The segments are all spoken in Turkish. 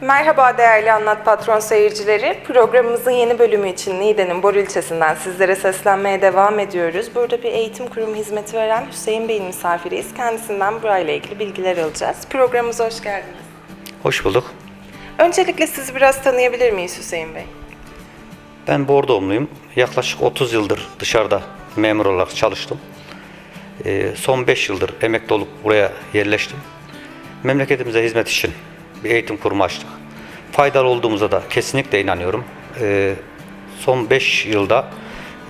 Merhaba değerli Anlat Patron seyircileri. Programımızın yeni bölümü için Niğde'nin Bor ilçesinden sizlere seslenmeye devam ediyoruz. Burada bir eğitim kurumu hizmeti veren Hüseyin Bey'in misafiriyiz. Kendisinden burayla ilgili bilgiler alacağız. Programımıza hoş geldiniz. Hoş bulduk. Öncelikle sizi biraz tanıyabilir miyiz Hüseyin Bey? Ben Bordoğumluyum. Yaklaşık 30 yıldır dışarıda memur olarak çalıştım. Ee, son 5 yıldır emekli olup buraya yerleştim. Memleketimize hizmet için bir eğitim kurumu açtık. Faydalı olduğumuza da kesinlikle inanıyorum. Ee, son 5 yılda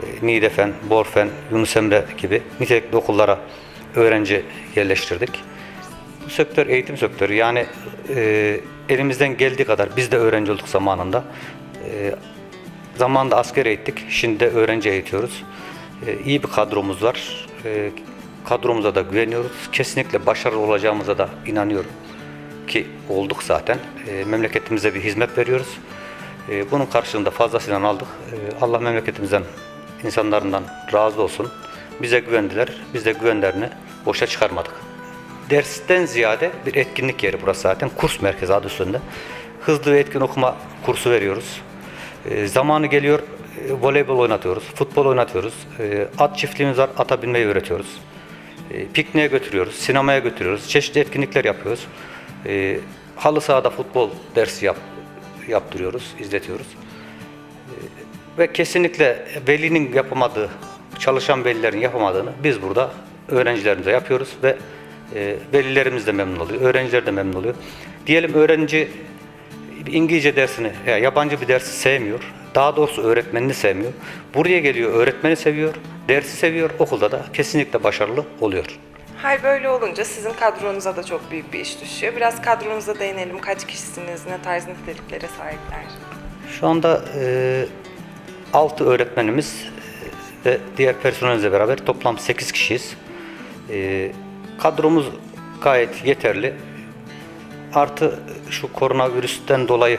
e, Niğdefen, Borfen, Yunus Emre gibi nitelikli okullara öğrenci yerleştirdik. Bu sektör eğitim sektörü yani e, elimizden geldiği kadar biz de öğrenci olduk zamanında. E, zamanında asker eğittik, şimdi de öğrenci eğitiyoruz. E, iyi bir kadromuz var. E, kadromuza da güveniyoruz. Kesinlikle başarılı olacağımıza da inanıyorum. Ki olduk zaten. E, memleketimize bir hizmet veriyoruz. E, bunun karşılığında fazlasıyla aldık. E, Allah memleketimizden, insanlarından razı olsun. Bize güvendiler. Biz de güvenlerini boşa çıkarmadık. Dersten ziyade bir etkinlik yeri burası zaten. Kurs merkezi adı üstünde. Hızlı ve etkin okuma kursu veriyoruz. E, zamanı geliyor voleybol oynatıyoruz, futbol oynatıyoruz. E, at çiftliğimiz var, ata binmeyi öğretiyoruz. E, pikniğe götürüyoruz, sinemaya götürüyoruz. Çeşitli etkinlikler yapıyoruz. E, halı sahada futbol dersi yap, yaptırıyoruz, izletiyoruz. Ve kesinlikle velinin yapamadığı, çalışan velilerin yapamadığını biz burada öğrencilerimize yapıyoruz ve e, velilerimiz de memnun oluyor, öğrenciler de memnun oluyor. Diyelim öğrenci İngilizce dersini, ya yabancı bir dersi sevmiyor. Daha doğrusu öğretmenini sevmiyor. Buraya geliyor, öğretmeni seviyor, dersi seviyor, okulda da kesinlikle başarılı oluyor. Hal böyle olunca sizin kadronuza da çok büyük bir iş düşüyor. Biraz kadronuza değinelim. Kaç kişisiniz, ne tarz niteliklere sahipler? Şu anda e, 6 öğretmenimiz e, ve diğer personelimizle beraber toplam 8 kişiyiz. E, kadromuz gayet yeterli. Artı şu koronavirüsten dolayı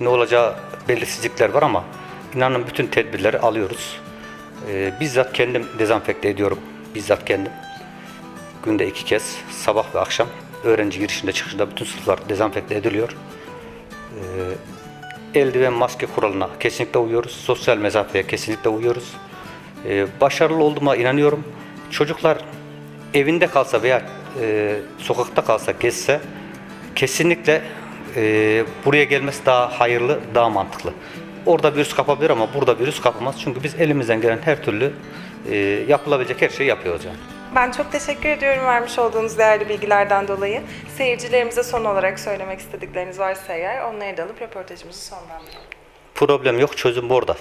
ne olacağı belirsizlikler var ama inanın bütün tedbirleri alıyoruz. E, bizzat kendim dezenfekte ediyorum. Bizzat kendim. Günde iki kez sabah ve akşam öğrenci girişinde çıkışında bütün sınıflar dezenfekte ediliyor eldiven maske kuralına kesinlikle uyuyoruz. Sosyal mesafeye kesinlikle uyuyoruz. Ee, başarılı olduğuma inanıyorum. Çocuklar evinde kalsa veya e, sokakta kalsa, gezse kesinlikle e, buraya gelmesi daha hayırlı, daha mantıklı. Orada virüs kapabilir ama burada virüs kapamaz. Çünkü biz elimizden gelen her türlü e, yapılabilecek her şeyi yapıyoruz yani. Ben çok teşekkür ediyorum vermiş olduğunuz değerli bilgilerden dolayı. Seyircilerimize son olarak söylemek istedikleriniz varsa eğer onları da alıp röportajımızı sonlandıralım. Problem yok, çözüm burada.